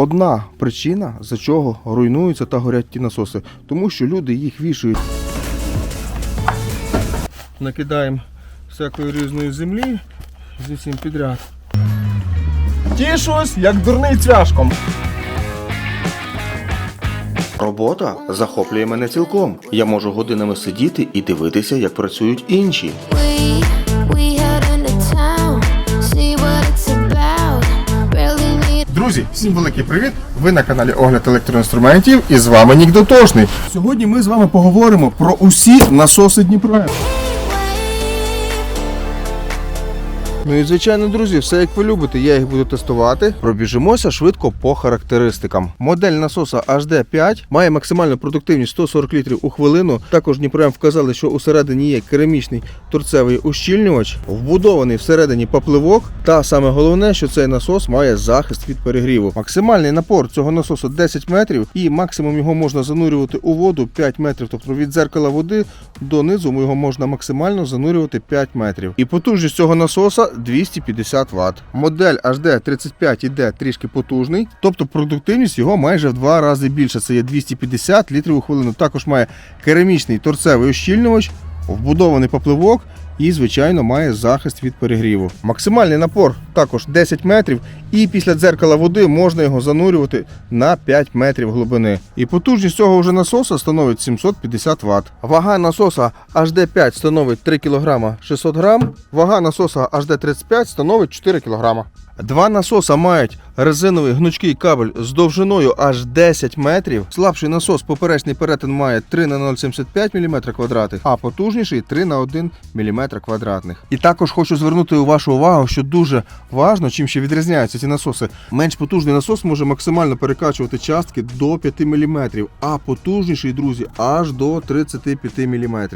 одна причина, за чого руйнуються та горять ті насоси, тому що люди їх вішають. Накидаємо всякої різної землі зі всім підряд. Тішусь, як дурний цвяшком. Робота захоплює мене цілком. Я можу годинами сидіти і дивитися, як працюють інші. Друзі, всім великий привіт! Ви на каналі Огляд електроінструментів і з вами Нік Дотошний. Сьогодні ми з вами поговоримо про усі насоси Дніпра. Ну і звичайно, друзі, все як ви любите, я їх буду тестувати. Пробіжимося швидко по характеристикам. Модель насоса HD5 має максимальну продуктивність 140 літрів у хвилину. Також Дніпром вказали, що усередині є керамічний торцевий ущільнювач, вбудований всередині попливок. Та саме головне, що цей насос має захист від перегріву. Максимальний напор цього насосу 10 метрів, і максимум його можна занурювати у воду 5 метрів. Тобто від дзеркала води до низу його можна максимально занурювати 5 метрів. І потужність цього насоса 250 Вт. Модель HD35 іде трішки потужний, тобто продуктивність його майже в два рази більше. Це є 250 літрів у хвилину. Також має керамічний торцевий ущільнювач, вбудований попливок. І, звичайно, має захист від перегріву. Максимальний напор також 10 метрів, і після дзеркала води можна його занурювати на 5 метрів глибини. І потужність цього вже насоса становить 750 Вт. Вага насоса HD5 становить 3 кг 600 г, вага насоса HD35 становить 4 кг. Два насоса мають резиновий гнучкий кабель з довжиною аж 10 метрів. Слабший насос поперечний перетин має 3 на 0,75 мм квадратних, а потужніший 3 на 1 мм квадратних. І також хочу звернути вашу увагу, що дуже важно, чим ще відрізняються ці насоси. Менш потужний насос може максимально перекачувати частки до 5 мм, а потужніший, друзі, аж до 35 мм.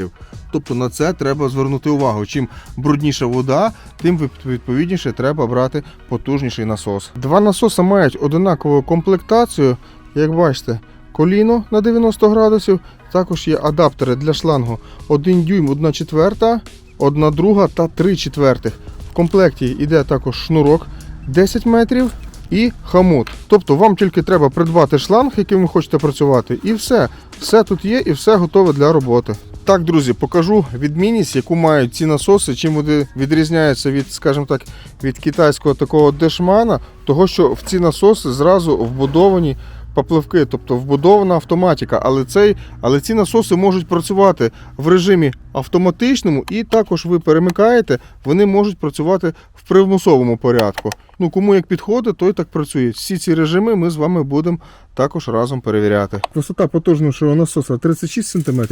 Тобто на це треба звернути увагу. Чим брудніша вода, тим відповідніше треба брати потужніший насос. Два насоси мають одинакову комплектацію, як бачите, коліно на 90 градусів. Також є адаптери для шлангу 1 дюйм, 1 четверта, 1 друга та 3 четвертих. В комплекті йде також шнурок 10 метрів і хамут. Тобто вам тільки треба придбати шланг, яким ви хочете працювати, і все. Все тут є і все готове для роботи. Так, друзі, покажу відмінність, яку мають ці насоси, чим вони відрізняються від, скажімо так, від китайського такого дешмана, того що в ці насоси зразу вбудовані попливки, тобто вбудована автоматика. Але, цей, але ці насоси можуть працювати в режимі автоматичному, і також ви перемикаєте, вони можуть працювати в примусовому порядку. Ну, кому як підходить, той так працює. Всі ці режими ми з вами будемо також разом перевіряти. Висота потужнішого насоса 36 см,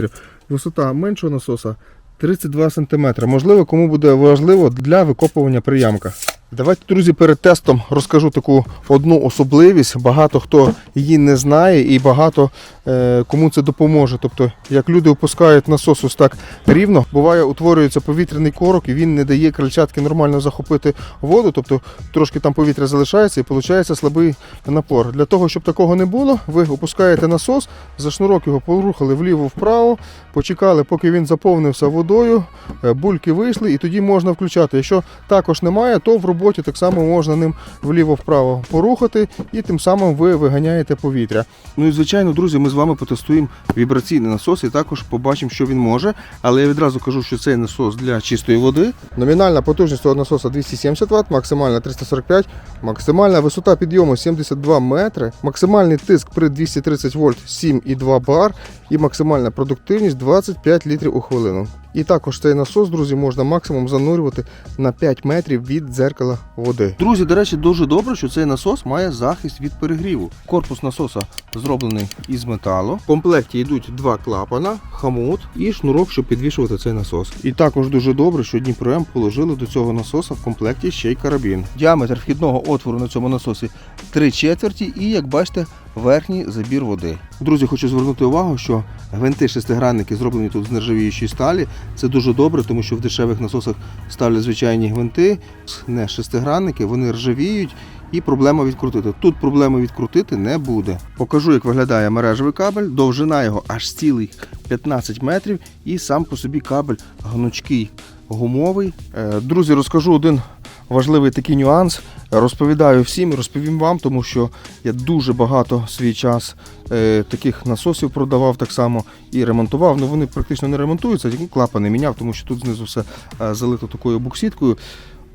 висота меншого насоса 32 см. Можливо, кому буде важливо для викопування приямка. Давайте, друзі, перед тестом розкажу таку одну особливість. Багато хто її не знає і багато е, кому це допоможе. Тобто, як люди опускають насос ось так рівно, буває, утворюється повітряний корок і він не дає крильчатки нормально захопити воду, тобто трошки там повітря залишається і виходить слабий напор. Для того, щоб такого не було, ви опускаєте насос, за шнурок його порухали вліво-вправо, почекали, поки він заповнився водою, е, бульки вийшли, і тоді можна включати. Якщо також немає, то в роботі так само можна ним вліво-вправо порухати, і тим самим ви виганяєте повітря. Ну і звичайно, друзі, ми з вами потестуємо вібраційний насос і також побачимо, що він може. Але я відразу кажу, що цей насос для чистої води. Номінальна потужність цього насоса 270 Вт, максимальна 345, максимальна висота підйому 72 метри, максимальний тиск при 230 вольт 7,2 бар і максимальна продуктивність 25 літрів у хвилину. І також цей насос, друзі, можна максимум занурювати на 5 метрів від дзеркала води. Друзі, до речі, дуже добре, що цей насос має захист від перегріву. Корпус насоса зроблений із металу. В комплекті йдуть два клапана, хамут і шнурок, щоб підвішувати цей насос. І також дуже добре, що Дніпром положили до цього насоса в комплекті ще й карабін. Діаметр вхідного отвору на цьому насосі 3 четверті і, як бачите, верхній забір води. Друзі, хочу звернути увагу, що гвинти шестигранники зроблені тут з нержавіючої сталі. Це дуже добре, тому що в дешевих насосах ставлять звичайні гвинти, не шестигранники, вони ржавіють і проблема відкрутити. Тут проблеми відкрутити не буде. Покажу, як виглядає мережевий кабель, довжина його аж цілих 15 метрів, і сам по собі кабель гнучкий гумовий. Е, Друзі, розкажу один важливий такий нюанс. Розповідаю всім розповім вам, тому що я дуже багато свій час е, таких насосів продавав так само і ремонтував. Ну вони практично не ремонтуються, тільки клапани міняв, тому що тут знизу все е, залито такою буксіткою.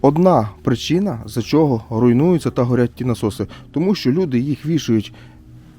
Одна причина, за чого руйнуються та горять ті насоси, тому що люди їх вішають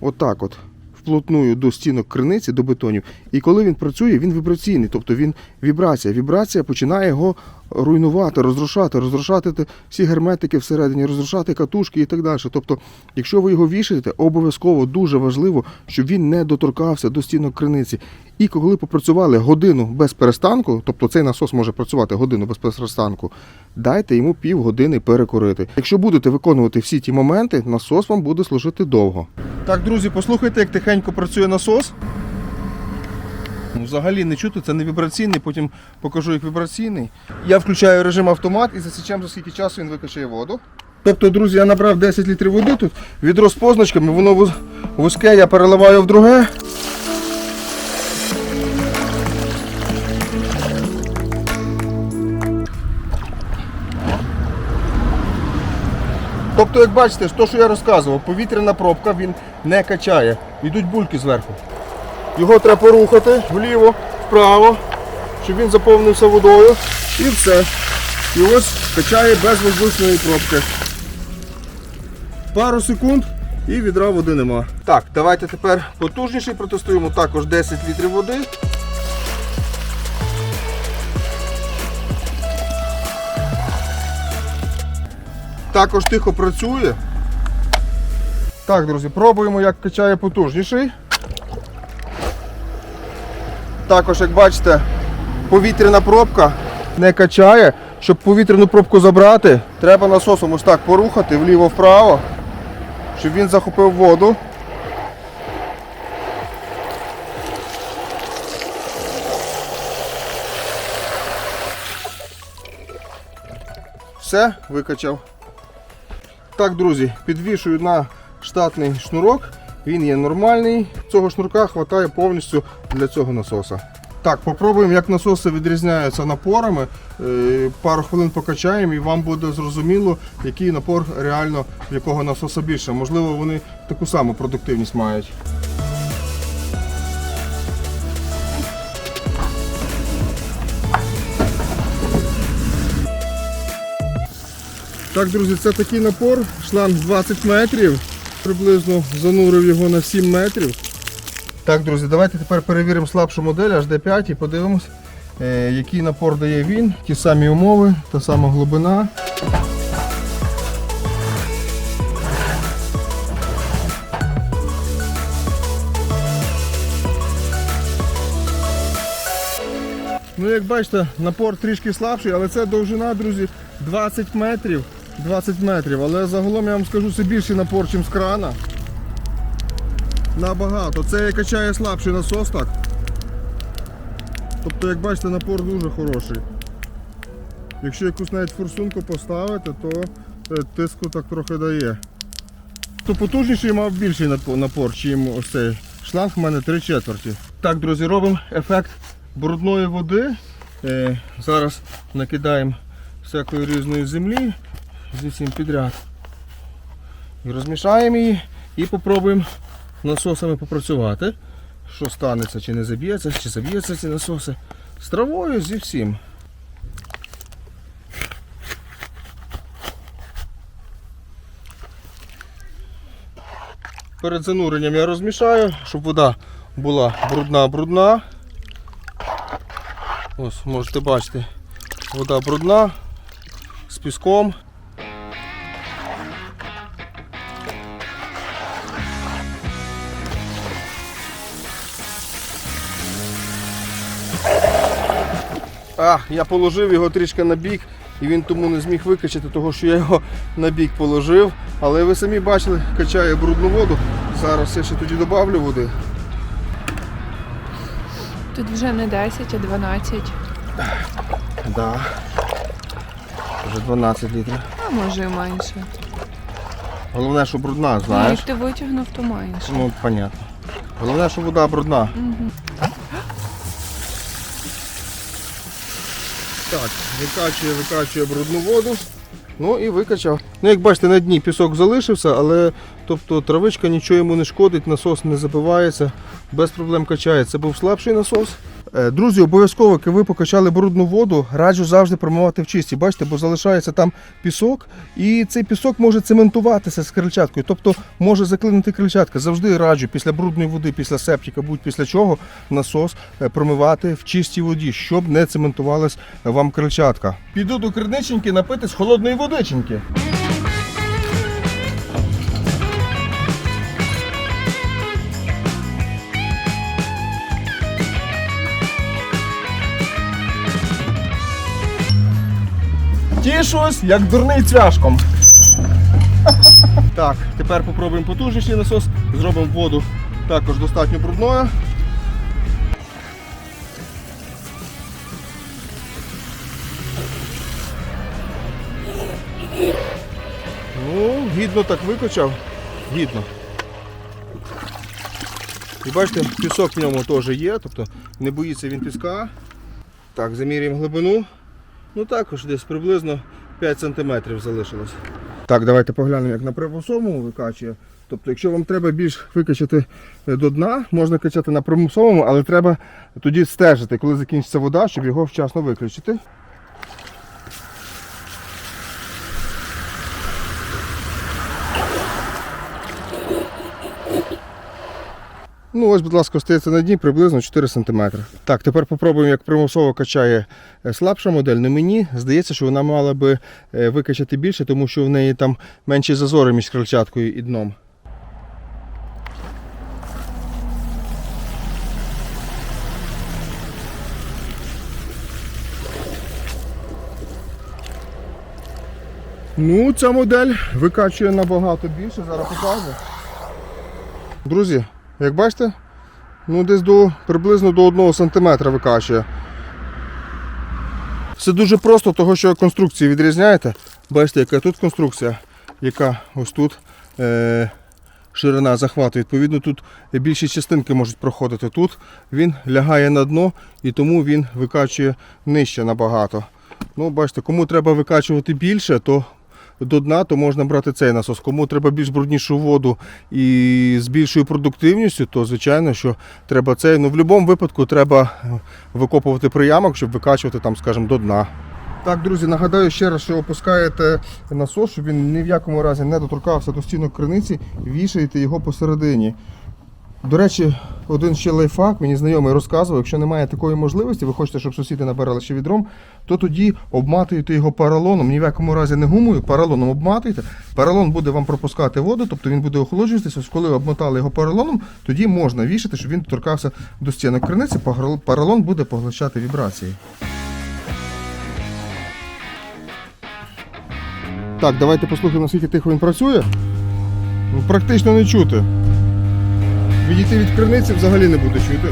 отак от. Вплотную до стінок криниці, до бетонів, і коли він працює, він вібраційний, тобто він вібрація. Вібрація починає його руйнувати, розрушати, розрушати всі герметики всередині, розрушати катушки і так далі. Тобто, якщо ви його вішаєте, обов'язково дуже важливо, щоб він не доторкався до стінок криниці. І коли попрацювали годину без перестанку, тобто цей насос може працювати годину без перестанку, дайте йому півгодини перекурити. Якщо будете виконувати всі ті моменти, насос вам буде служити довго. Так, друзі, послухайте, як тихенько працює насос. Ну, Взагалі не чути, це не вібраційний, потім покажу як вібраційний. Я включаю режим автомат і засічем, за скільки часу він викачає воду. Тобто, друзі, я набрав 10 літрів води тут, відро з позначками, воно вузьке, я переливаю в друге. Тобто, як бачите, то, що я розказував, повітряна пробка він не качає. Йдуть бульки зверху. Його треба порухати вліво, вправо, щоб він заповнився водою. І все. І ось качає без воздушної пробки. Пару секунд і відра води нема. Так, давайте тепер потужніший протестуємо. Також 10 літрів води. Також тихо працює. Так, друзі, пробуємо, як качає потужніший. Також, як бачите, повітряна пробка не качає. Щоб повітряну пробку забрати, треба насосом ось так порухати вліво-вправо, щоб він захопив воду. Все, викачав. Так, друзі, підвішую на штатний шнурок. Він є нормальний. Цього шнурка вистачає повністю для цього насоса. Так, попробуємо, як насоси відрізняються напорами. Е, Пару хвилин покачаємо і вам буде зрозуміло, який напор реально в якого насоса більше. Можливо, вони таку саму продуктивність мають. Так, друзі, це такий напор, шланг 20 метрів. Приблизно занурив його на 7 метрів. Так, друзі, давайте тепер перевіримо слабшу модель HD5 і подивимось, е, який напор дає він, ті самі умови, та сама глибина. Ну, як бачите, напор трішки слабший, але це довжина, друзі, 20 метрів. 20 метрів. Але загалом я вам скажу, це більший напор, ніж з крана. Набагато. Це качає слабший насос так. Тобто, як бачите, напор дуже хороший. Якщо якусь навіть форсунку поставити, то е, тиску так трохи дає. То потужніший мав більший напор, ніж ось цей шланг в мене 3 четверті. Так, друзі, робимо ефект брудної води. Е, зараз накидаємо всякої різної землі зі всім підряд. І розмішаємо її і попробуємо насосами попрацювати. Що станеться, чи не заб'ється, чи заб'ється ці насоси. З травою зі всім. Перед зануренням я розмішаю, щоб вода була брудна-брудна. Ось можете бачити, вода брудна з піском. А, я положив його трішки на бік, і він тому не зміг викачати, того що я його на бік положив. Але ви самі бачили, качає брудну воду. Зараз я ще тоді додавлю води. Тут вже не 10, а 12, Да. Вже 12 літрів. а може і менше. Головне, що брудна, Ну, знаєш. як ти витягнув, то менше. Ну, понятно. Головне, що вода брудна. Мгм. Так, викачує, викачує брудну воду. Ну і викачав. Ну, як бачите, на дні пісок залишився, але тобто травичка нічого йому не шкодить, насос не забивається, без проблем качає. Це був слабший насос. Е, Друзі, обов'язково, як ви покачали брудну воду, раджу завжди промивати в чисті. Бачите, бо залишається там пісок, і цей пісок може цементуватися з крильчаткою, тобто може заклинити крильчатка. Завжди раджу після брудної води, після септика, будь після чого насос е, промивати в чистій воді, щоб не цементувалась вам крильчатка. Піду до криниченьки напитись холодної водиченьки. Тішусь, як дурний цвяшком. Так, тепер попробуємо потужніший насос, зробимо воду також достатньо брудною. Ну, гідно так викочав. Гідно. І бачите, пісок в ньому теж є, тобто не боїться він піска. Так, замірюємо глибину. Ну також десь приблизно 5 см залишилось. Так, давайте поглянемо, як на примусовому викачує. Тобто, якщо вам треба більш викачати е, до дна, можна качати на примусовому, але треба тоді стежити, коли закінчиться вода, щоб його вчасно виключити. Ну, ось, будь ласка, остається на дні приблизно 4 см. Так, тепер попробуємо, як примусово качає е, слабша модель. На мені здається, що вона мала би е, викачати більше, тому що в неї там менші зазори між крильчаткою і дном. Ну, ця модель викачує набагато більше, зараз покажу. Друзі, як бачите, ну десь до приблизно до 1 см викачує. Все дуже просто, того що конструкції відрізняєте. Бачите, яка тут конструкція, яка ось тут е, ширина захвату. Відповідно, тут більші частинки можуть проходити. Тут він лягає на дно і тому він викачує нижче набагато. Ну, бачите, кому треба викачувати більше, то до дна, то можна брати цей насос. Кому треба більш бруднішу воду і з більшою продуктивністю, то звичайно, що треба цей. Ну в будь-якому випадку треба е, викопувати приямок, щоб викачувати там, скажімо, до дна. Так, друзі, нагадаю ще раз, що опускаєте насос, щоб він ні в якому разі не доторкався до стінок криниці, вішаєте його посередині. До речі, один ще лайфхак, мені знайомий розказував, якщо немає такої можливості, ви хочете, щоб сусіди набирали ще відром, то тоді обматуєте його поролоном, ні в якому разі не гумою, поролоном обматуєте. Поролон буде вам пропускати воду, тобто він буде охолоджуватися. Коли обмотали його поролоном, тоді можна вішати, щоб він торкався до стінок криниці, поролон буде поглощати вібрації. Так, давайте послухаємо, наскільки тихо він працює. Ну, Практично не чути. Відійти від криниці взагалі не буде чути.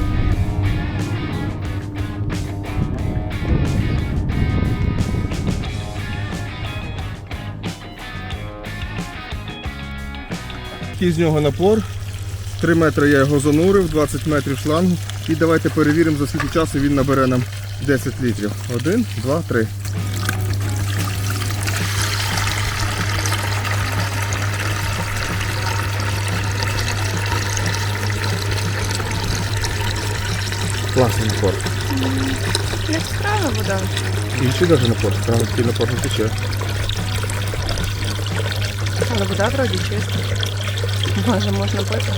Який з нього напор. 3 метри я його занурив, 20 метрів шлангу. І давайте перевіримо, за скільки часу він набере нам 10 літрів. Один, два, три. Класний напор. Як справа вода. Інший навіть напор, справді такий напор не тече. Але вода вроді чиста. Може, можна пити.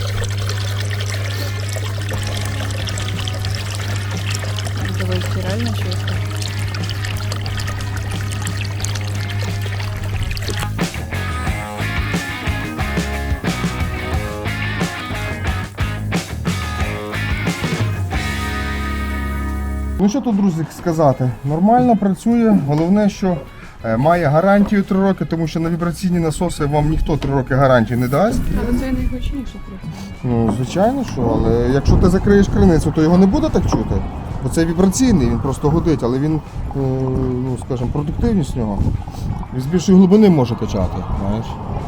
Дивись, реально чисто. Ну що тут, друзі, сказати? Нормально працює. Головне, що е, має гарантію 3 роки, тому що на вібраційні насоси вам ніхто 3 роки гарантію не дасть. Але це найгучніше трохи. Ну, звичайно, що, але якщо ти закриєш криницю, то його не буде так чути. Бо це вібраційний, він просто гудить, але він, е, ну скажімо, продуктивність нього. Він з більшої глибини може качати. Знаєш.